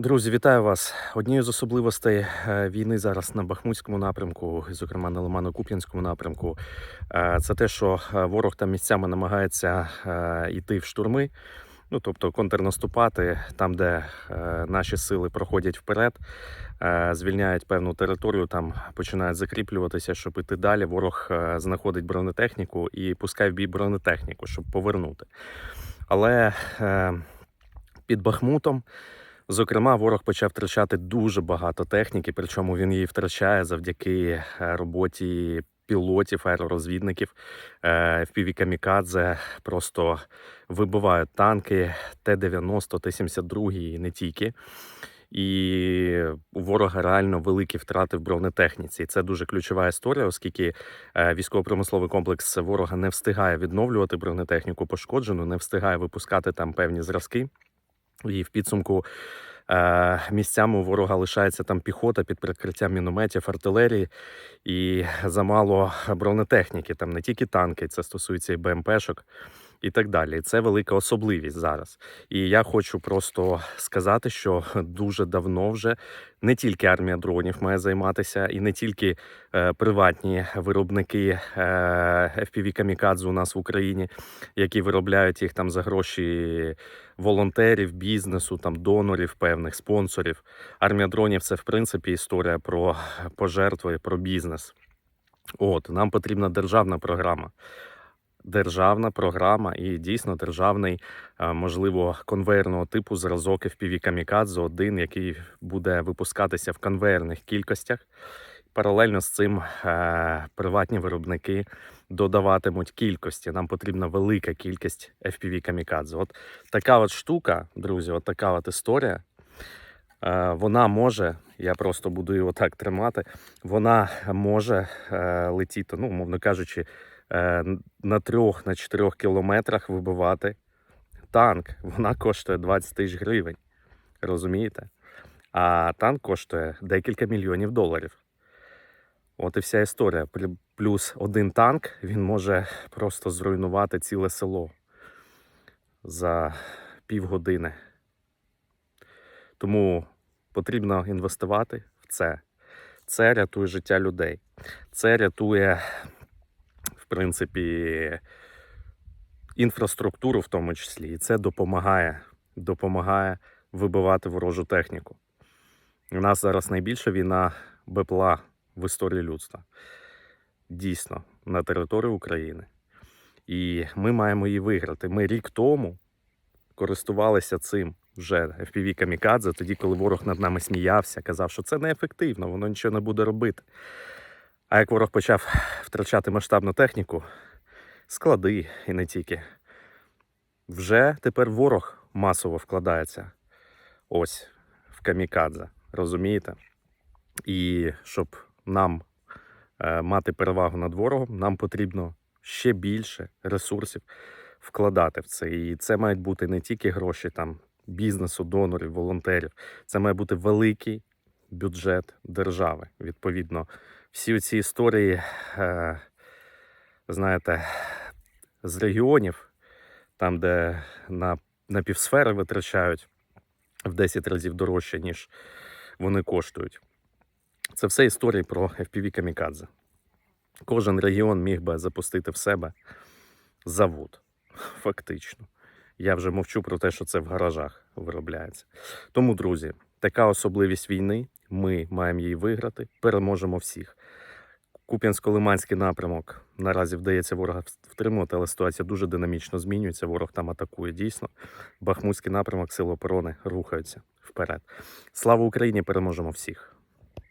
Друзі, вітаю вас! Однією з особливостей е, війни зараз на Бахмутському напрямку, зокрема на Лимано-Куп'янському напрямку, е, це те, що е, ворог там місцями намагається йти в штурми, ну тобто контрнаступати там, де наші сили проходять вперед, звільняють певну територію, там починають закріплюватися, щоб іти далі. Ворог знаходить бронетехніку і пускає в бій бронетехніку, щоб повернути. Але під Бахмутом. Зокрема, ворог почав втрачати дуже багато техніки, причому він її втрачає завдяки е, роботі пілотів, аеророзвідників. FPV Камікадзе просто вибивають танки Т-90, Т-72 і не тільки. І у ворога реально великі втрати в бронетехніці. Це дуже ключова історія, оскільки е, військово-промисловий комплекс ворога не встигає відновлювати бронетехніку пошкоджену, не встигає випускати там певні зразки. І в підсумку е, місцями у ворога лишається там піхота під прикриттям мінометів, артилерії і замало бронетехніки. Там не тільки танки, це стосується і БМПшок і так далі. Це велика особливість зараз. І я хочу просто сказати, що дуже давно вже не тільки армія дронів має займатися, і не тільки е, приватні виробники е, FPV Камікадзе у нас в Україні, які виробляють їх там за гроші волонтерів, бізнесу, там донорів, певних спонсорів. Армія дронів це в принципі історія про пожертви, про бізнес. От нам потрібна державна програма. Державна програма і дійсно державний, е, можливо, конвейерного типу зразок FPV Камікадзе один, який буде випускатися в конвейерних кількостях. Паралельно з цим е, приватні виробники додаватимуть кількості. Нам потрібна велика кількість FPV Камікадзе. От така от штука, друзі, от така от історія. Е, Вона може, я просто буду його так тримати. Вона може летіти, ну, умовно кажучи, на трьох, на чотирьох кілометрах вибивати танк. Вона коштує 20 тисяч гривень. Розумієте? А танк коштує декілька мільйонів доларів. От і вся історія. Плюс один танк він може просто зруйнувати ціле село за півгодини. Тому потрібно інвестувати в це. Це рятує життя людей. Це рятує, принципі, інфраструктуру в тому числі. І це допомагає, допомагає вибивати ворожу техніку. У нас зараз найбільша війна БПЛА в історії людства. Дійсно, на території України. І ми маємо її виграти. Ми рік тому користувалися цим вже FPV Камікадзе, тоді, коли ворог над нами сміявся, казав, що це неефективно, воно нічого не буде робити. А як ворог почав втрачати масштабну техніку, склади і не тільки, вже тепер ворог масово вкладається ось в камікадзе. Розумієте? І щоб нам е, мати перевагу над ворогом, нам потрібно ще більше ресурсів вкладати в це. І це мають бути не тільки гроші там бізнесу, донорів, волонтерів. Це має бути великий бюджет держави. Відповідно, всі ці історії, е, знаєте, з регіонів, там, де на, на півсфери витрачають в 10 разів дорожче, ніж вони коштують. Це все історії про FPV Камікадзе. Кожен регіон міг би запустити в себе завод, фактично. Я вже мовчу про те, що це в гаражах виробляється. Тому, друзі, така особливість війни. Ми маємо її виграти, переможемо всіх. Куп'янсько-Лиманський напрямок наразі вдається ворога втримувати, але ситуація дуже динамічно змінюється. Ворог там атакує дійсно. Бахмутський напрямок Сил оборони рухаються вперед. Слава Україні! Переможемо всіх!